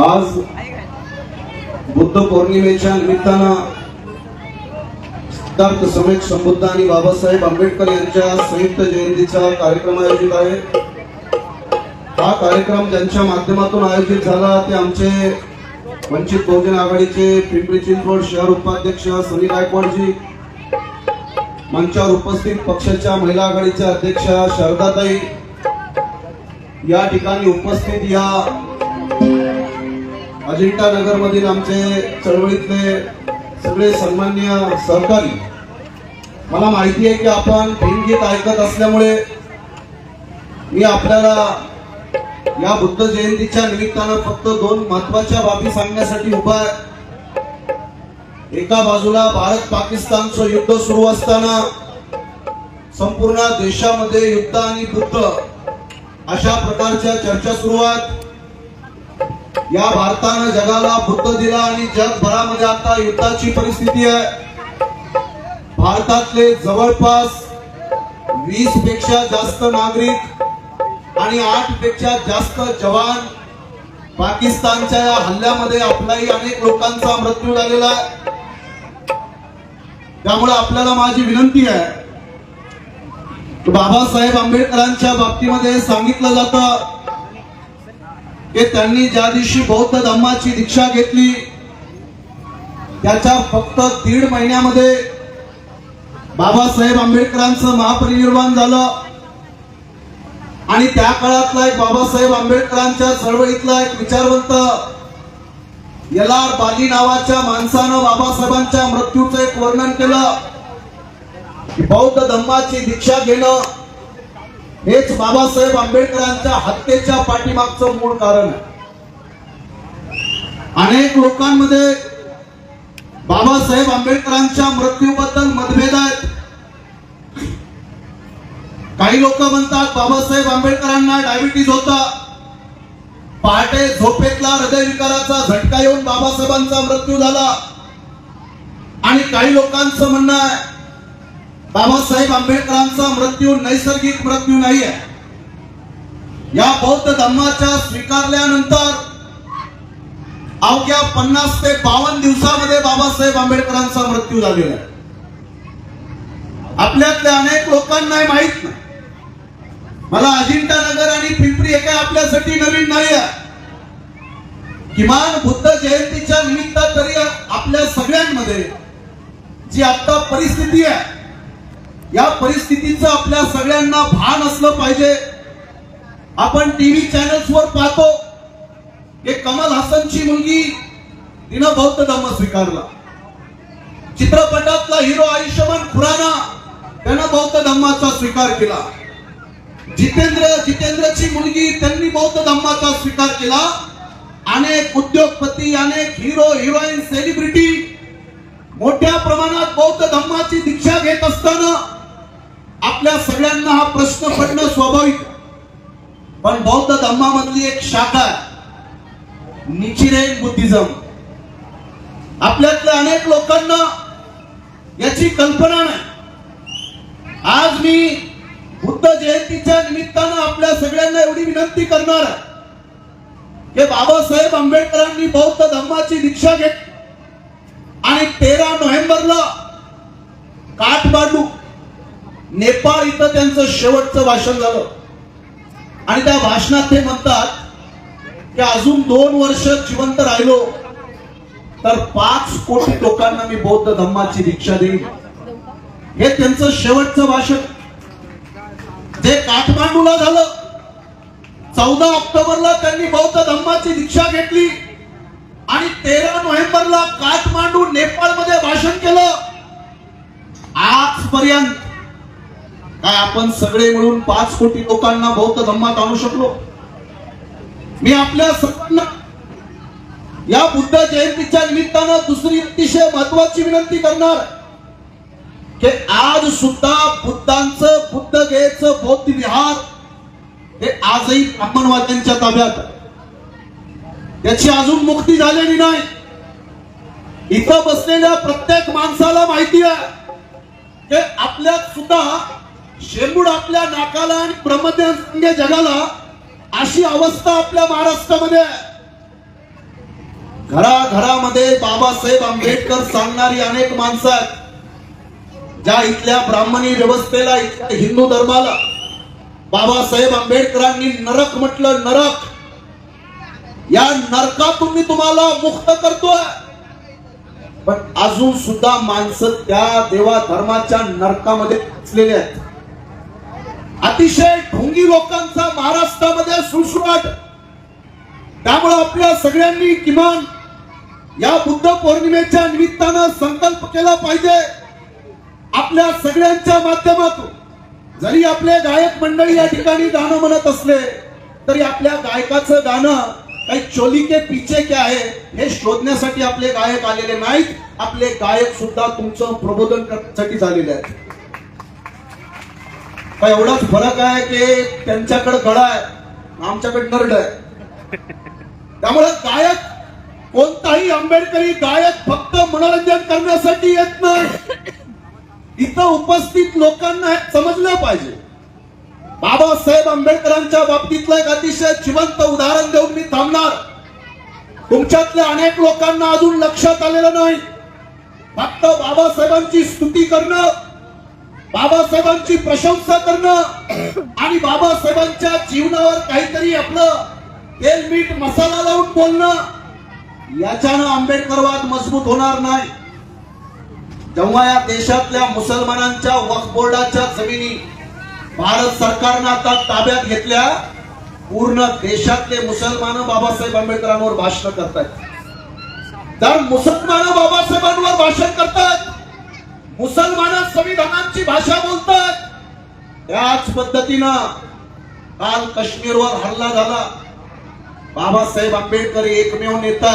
आज बुद्ध पौर्णिमेच्या निमित्तानं सिद्धार्थ समेत संबुद्ध आणि बाबासाहेब आंबेडकर यांच्या संयुक्त जयंतीचा कार्यक्रम आयोजित आहे. हा कार्यक्रम ज्यांच्या माध्यमातून आयोजित झाला ते आमचे वंचित बहुजन आघाडीचे पिंपरी चिंचवड शहर उपाध्यक्ष सनी गायकवाडजी मंचावर उपस्थित पक्षाच्या महिला आघाडीच्या अध्यक्षा शारदाताई या ठिकाणी उपस्थित या अजिंठा नगर मधील आमचे चळवळीतले सगळे सन्मान्य सहकारी मला माहिती आहे की आपण भीमगीत ऐकत असल्यामुळे मी आपल्याला या बुद्ध जयंतीच्या निमित्तानं फक्त दोन महत्त्वाच्या बाबी सांगण्यासाठी उभा आहे. एका बाजूला भारत पाकिस्तानचं युद्ध सुरू असताना संपूर्ण देशामध्ये युद्ध आणि बुद्ध अशा प्रकारच्या चर्चा सुरुवात या भारतानं जगाला बुद्ध दिला आणि जगभरामध्ये आता युद्धाची परिस्थिती आहे. भारतातले जवळपास वीसपेक्षा जास्त नागरिक आणि आठपेक्षा जास्त जवान पाकिस्तानच्या या हल्ल्यामध्ये आपलाही अनेक लोकांचा मृत्यू झालेला आहे. त्यामुळे आपल्याला माझी विनंती आहे बाबासाहेब आंबेडकरांच्या बाबतीमध्ये सांगितलं जातं की त्यांनी ज्या दिवशी बौद्ध धम्माची दीक्षा घेतली त्याच्या फक्त दीड महिन्यामध्ये बाबासाहेब आंबेडकरांचं महापरिनिर्वाण झालं. आणि त्या काळातला एक बाबासाहेब आंबेडकरांच्या चळवळीतला एक विचारवंत एल आर बाली नावाच्या माणसानं बाबासाहेबांच्या मृत्यूचं एक वर्णन केलं बौद्ध धम्माची दीक्षा घेणं हेच बाबासाहेब आंबेडकरांच्या हत्येच्या पाठीमागचं मूळ कारण आहे. अनेक लोकांमध्ये बाबासाहेब आंबेडकरांच्या मृत्यूबद्दल मतभेद आहेत. काही लोक म्हणतात बाबासाहेब आंबेडकरांना डायबिटीज होता. पहाटे झोपेतला हृदयविकाराचा झटका येऊन बाबासाहेबांचा मृत्यू झाला. आणि काही लोकांचं म्हणणं आहे बाबासाहेब आंबेडकरांचा मृत्यू नैसर्गिक मृत्यू नाही आहे या बौद्ध धर्माच्या स्वीकारल्यानंतर अवघ्या पन्नास ते बावन्न दिवसामध्ये बाबासाहेब आंबेडकरांचा मृत्यू झालेला आहे. आपल्यातल्या अनेक लोकांना माहीत नाही. मला अजिंठा नगर आणि पिंपरी हे काय आपल्यासाठी नवीन नाही आहे किमान बुद्ध जयंतीच्या निमित्त तरी आपल्या सगळ्यांमध्ये जी आता परिस्थिती आहे या परिस्थितीचं आपल्या सगळ्यांना भान असलं पाहिजे. आपण टीव्ही चॅनल्सवर पाहतो. की कमल हसनची मुलगी तिनं बौद्ध धर्म स्वीकारला. चित्रपटातला हिरो आयुष्यमान खुराना त्यानं बौद्ध धर्माचा स्वीकार केला. जितेंद्र जितेंद्रची मुलगी त्यांनी बौद्ध धर्माचा स्वीकार केला. अनेक उद्योगपती अनेक हिरो हिरोईन सेलिब्रिटी मोठ्या प्रमाणात बौद्ध धर्माची दीक्षा घेत असताना आपल्या सगळ्यांना हा प्रश्न पडणं स्वाभाविक. पण बौद्ध धर्मामधली एक शाखा आहे निचिरेन बुद्धिझम. आपल्यातल्या अनेक लोकांना याची कल्पना नाही. आज मी बुद्ध जयंतीच्या निमित्तानं आपल्या सगळ्यांना एवढी विनंती करणार आहे की बाबासाहेब आंबेडकरांनी बौद्ध धर्माची दीक्षा घेतली. आणि तेरा नोव्हेंबरला काठमांडू नेपाळ इथं त्यांचं शेवटचं भाषण झालं. आणि त्या भाषणात ते म्हणतात की अजून दोन वर्ष जिवंत राहिलो तर पाच कोटी लोकांना मी बौद्ध धम्माची दीक्षा देईन. हे त्यांचं शेवटचं भाषण. जे काठमांडूला झालं चौदा ऑक्टोबरला त्यांनी बौद्ध धम्माची दीक्षा घेतली आणि तेरा नोव्हेंबरला काठमांडू नेपाळमध्ये भाषण केलं. आजपर्यंत काय आपण सगळे मिळून पाच कोटी लोकांना बौद्ध धम्मात आणू शकलो? मी आपल्या सर्वांना या बुद्ध जयंतीच्या निमित्तानं दुसरी अतिशय महत्वाची विनंती करणार की आज सुद्धा बुद्धांचं बुद्ध गेचं बौद्ध विहार हे आजही ब्राह्मणवाद्यांच्या ताब्यात त्याची अजून मुक्ती झालेली नाही. इथं बसलेल्या प्रत्येक माणसाला माहिती आहे की आपल्यात सुद्धा शेंबूड आपल्या नाकाला आणि ब्रह्मदेव संगे जगाला अशी अवस्था आपल्या महाराष्ट्रामध्ये घराघरामध्ये बाबासाहेब आंबेडकर सांगणारी अनेक माणसं आहेत ज्या इथल्या ब्राह्मणी व्यवस्थेला इथल्या हिंदू धर्माला बाबासाहेब आंबेडकरांनी नरक म्हटलं नरक. या नरकातून मी तुम्हाला मुक्त करतोय. पण अजून सुद्धा माणसं त्या देवा धर्माच्या नरकामध्ये फसलेले आहेत. अतिशय ढोंगी लोकांचा महाराष्ट्रामध्ये सुळसुळाट. त्यामुळे आपल्या सगळ्यांनी किमान या बुद्ध पौर्णिमेच्या निमित्तानं संकल्प केला पाहिजे. आपल्या सगळ्यांच्या माध्यमातून. जरी आपले गायक मंडळी या ठिकाणी गाणं म्हणत असले तरी आपल्या गायकाचं गाणं काही चोली के पीछे क्या आहे हे शोधण्यासाठी आपले गायक आलेले नाहीत. आपले गायक सुद्धा तुमचं प्रबोधन करण्यासाठी झालेले आहेत. का एवढाच फरक आहे की त्यांच्याकडे गळा आहे. आमच्याकडे नरड आहे. त्यामुळे गायक कोणताही आंबेडकरी गायक फक्त मनोरंजन करण्यासाठी येत नाही. इथं उपस्थित लोकांना समजलं पाहिजे. बाबासाहेब आंबेडकरांच्या बाबतीतलं एक अतिशय जिवंत उदाहरण देऊन मी थांबणार. तुमच्यातल्या अनेक लोकांना अजून लक्षात आलेलं नाही. फक्त बाबासाहेबांची स्तुती करणं बाबासाहेबांची प्रशंसा करणं आणि बाबासाहेबांच्या जीवनावर काहीतरी आपलं तेल मीठ मसाला लावून बोलणं याच्यानं आंबेडकरवाद मजबूत होणार नाही. जेव्हा या देशातल्या मुसलमानांच्या वक्फ बोर्डाच्या जमिनी भारत सरकारनं आता ताब्यात घेतल्या पूर्ण देशातले मुसलमान बाबासाहेब आंबेडकरांवर भाषण करतायत. तर मुसलमान बाबासाहेबांवर भाषण करतात मुसलमान संविधानांची भाषा बोलतात. त्याच पद्धतीनं काल काश्मीरवर हल्ला झाला. बाबासाहेब आंबेडकर एकमेव नेता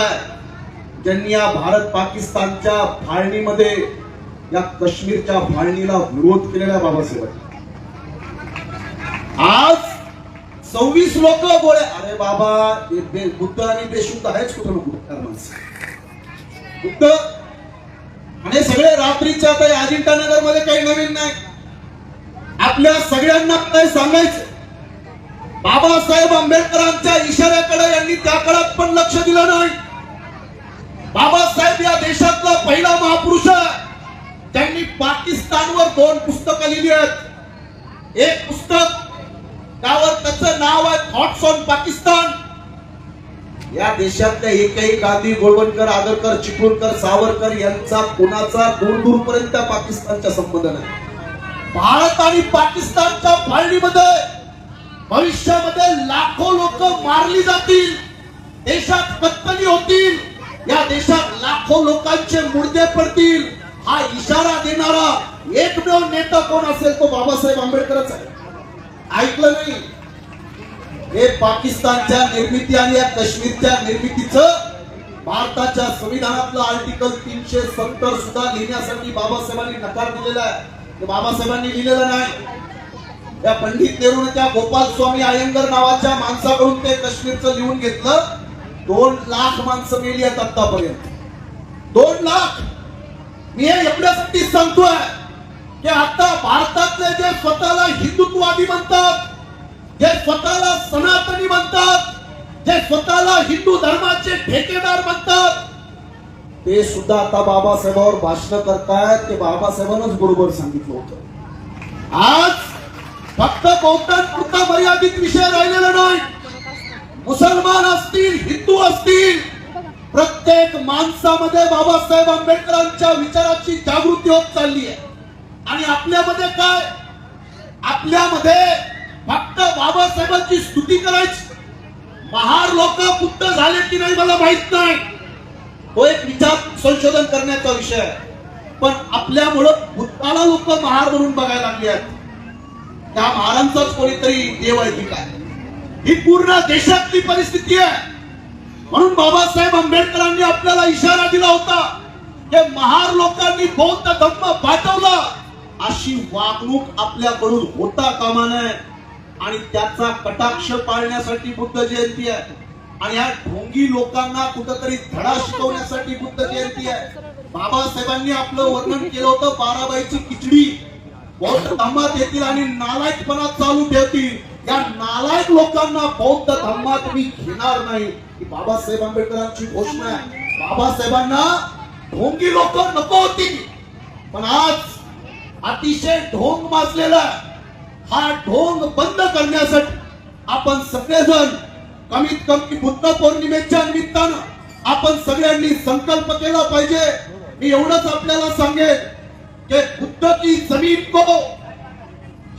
ज्यांनी या भारत पाकिस्तानच्या फाळणीमध्ये या काश्मीरच्या फाळणीला विरोध केलेला आहे बाबासाहेबांनी. आज सव्वीस लोक गोळे अरे बाबा हे बुद्ध आणि देशुद्ध आहेच कुठं नको माणसं बुद्ध सगळे रात्रीचे आता अजिंठा नगरमध्ये काही नवीन नाही. आपल्या सगळ्यांना काही सांगायचं बाबासाहेब आंबेडकरांच्या इशाऱ्याकडे यांनी त्या काळात पण लक्ष दिलं नाही. बाबासाहेब या देशातला पहिला महापुरुष आहे. त्यांनी पाकिस्तानवर दोन पुस्तकं लिहिली आहेत. एक पुस्तक त्यावर त्याचं नाव आहे थॉट्स ऑन पाकिस्तान. या देशातल्या एकही गांधी गोळवणकर आगरकर चिपळूणकर सावरकर यांचा कोणाचा दूर दूरपर्यंत पाकिस्तानच्या पाकिस्तानचा संबंध नाही. भारत आणि पाकिस्तानच्या फाळणीमध्ये भविष्यामध्ये लाखो लोक मारली जातील देशात कत्तली होतील या देशात लाखो लोकांचे मुर्दे पडतील हा इशारा देणारा एकमेव नेता कोण असेल तो बाबासाहेब आंबेडकरच आहे. ऐकलं नाही? हे पाकिस्तानच्या निर्मिती आणि या काश्मीरच्या निर्मितीचं भारताच्या संविधानातलं आर्टिकल तीनशे सत्तर सुद्धा लिहिण्यासाठी बाबासाहेबांनी नकार दिलेला आहे. बाबासाहेबांनी लिहिलेलं नाही. त्या पंडित नेहरूने त्या गोपाल स्वामी अयंगर नावाच्या माणसाकडून ते काश्मीरचं लिहून घेतलं. दोन लाख माणसं मेली आहेत आतापर्यंत. दोन लाख! मी हे एवढ्यासाठी सांगतोय की आता भारतातले जे स्वतःला हिंदुत्ववादी म्हणतात स्वतःला हिंदू धर्माचे ठेकेदार म्हणतात. ते सुद्धा आता बाबासाहेबांवर भाषण करतायत. ते बाबासाहेबांनाच बरोबर सांगितलं होतं. आज फक्त बौद्धांपुरता मर्यादित विषय राहिलेला नाही. मुसलमान असतील हिंदू असतील प्रत्येक माणसामध्ये बाबासाहेब आंबेडकरांच्या विचाराची जागृती होत चालली आहे. आणि आपल्यामध्ये काय? आपल्यामध्ये फक्त बाबासाहेबांची स्तुती करायची. महार लोक बुद्ध झाले की नाही मला माहीत नाही. तो एक विचार संशोधन करण्याचा विषय आहे. पण आपल्यामुळं बुद्धाला लोक महार म्हणून बघायला लागली आहेत. त्या महारांचाच कोणीतरी देव आहे की काय ही पूर्ण देशातली परिस्थिती आहे. म्हणून बाबासाहेब आंबेडकरांनी आपल्याला इशारा दिला होता हे महार लोकांनी बौद्ध धम्म पाठवला. अशी वागणूक आपल्याकडून होता कामा नये. आणि त्याचा कटाक्ष पाळण्यासाठी बुद्ध जयंती आहे. आणि ह्या ढोंगी लोकांना कुठंतरी धडा शिकवण्यासाठी बुद्ध जयंती आहे. बाबासाहेबांनी आपलं वर्णन केलं होतं बाराबाईची खिचडी. बौद्ध धर्मात येतील आणि नालायकपणा चालू ठेवतील. या नालायक लोकांना बौद्ध धर्मात मी घेणार नाही. ही बाबासाहेब आंबेडकरांची घोषणा आहे. बाबासाहेबांना ढोंगी लोक नको होती. पण आज अतिशय ढोंग माजलेला हा ढोंग बंद करण्यासाठी आपण सगळेजण कमीत कमी बुद्ध पौर्णिमेच्या निमित्तानं आपण सगळ्यांनी संकल्प आपल्याला सांगेन कि बुद्ध की ज़मीन को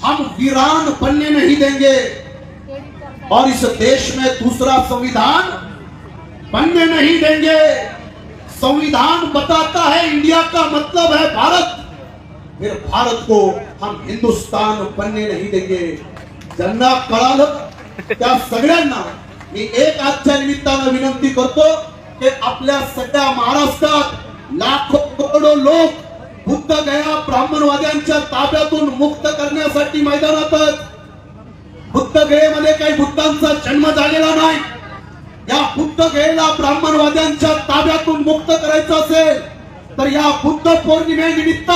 हम वीरान बनने नहीं देंगे. और इस देश में दूसरा संविधान बनने नहीं देंगे. संविधान बताता है, इंडिया का मतलब है भारत. फिर भारत को हम हिंदुस्तान बनने नहीं देंगे। ज्यांना कळालं त्या सगळ्यांना मी एक आजच्या निमित्तानं विनंती करतो की आपल्या सगळ्या महाराष्ट्रात लाखो करोडो लोक बुद्ध गया ब्राह्मणवाद्यांच्या ताब्यातून मुक्त करण्यासाठी मैदानातच बुद्ध गयेमध्ये काही बुद्धांचा जन्म झालेला नाही. या बुद्ध गयेला ब्राह्मणवाद्यांच्या ताब्यातून मुक्त करायचं असेल तर या बुद्ध पौर्णिमेनिमित्त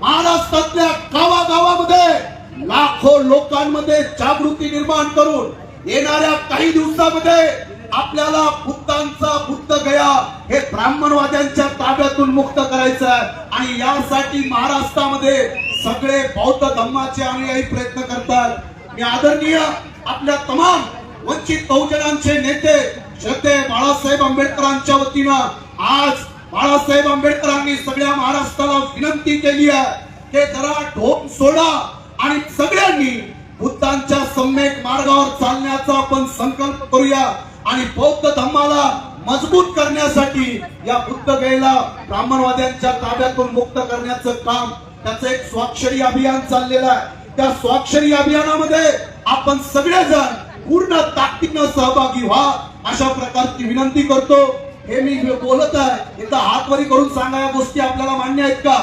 महाराष्ट्रातल्या गावागावामध्ये लाखो लोकांमध्ये जागृती निर्माण करून येणाऱ्या काही दिवसामध्ये आपल्याला बुद्धांचा बुद्ध गया हे ब्राह्मणवाद्यांच्या ताब्यातून मुक्त करायचं आहे. आणि यासाठी महाराष्ट्रामध्ये सगळे बौद्ध धर्माचे अनुयायी प्रयत्न करतात. मी आदरणीय आपल्या तमाम वंचित बहुजनांचे नेते श्रद्धे बाळासाहेब आंबेडकरांच्या वतीनं आज बाळासाहेब आंबेडकरांनी सगळ्या महाराष्ट्राला विनंती केली आहे. की जरा ढोक सोडा आणि सगळ्यांनी बुद्धांच्या सम्यक मार्गावर चालण्याचा आपण संकल्प करूया. आणि बौद्ध धर्माला मजबूत करण्यासाठी या बुद्ध गयेला ब्राह्मणवाद्यांच्या ताब्यातून मुक्त करण्याचं काम त्याचं एक स्वाक्षरी अभियान चाललेलं आहे. त्या स्वाक्षरी अभियानामध्ये आपण सगळेजण पूर्ण ताकदीनं सहभागी व्हा अशा प्रकारची विनंती करतो. हे मी बोलत आहे. एकदा हातवरी करून सांगा या गोष्टी आपल्याला मान्य आहेत का?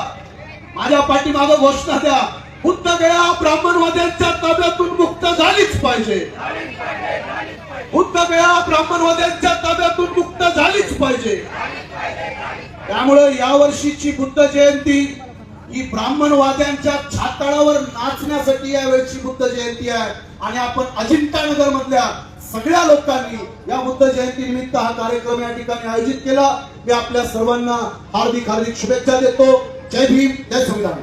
माझ्या पाठीमागं घोषणा द्या. बुद्ध गया ब्राह्मणवाद्यांच्या ताब्यातून मुक्त झालीच पाहिजे. बुद्ध गया ब्राह्मणवाद्यांच्या ताब्यातून मुक्त झालीच पाहिजे. त्यामुळे या वर्षीची बुद्ध जयंती ही ब्राह्मणवाद्यांच्या छाताळावर नाचण्यासाठी यावेळची बुद्ध जयंती आहे. आणि आपण अजिंठानगर मधल्या सगळ्या लोकांनी या बुद्ध जयंती निमित्त हा कार्यक्रम या ठिकाणी आयोजित केला. मी आपल्या सर्वांना हार्दिक हार्दिक शुभेच्छा देतो. जय भीम जय संविधान.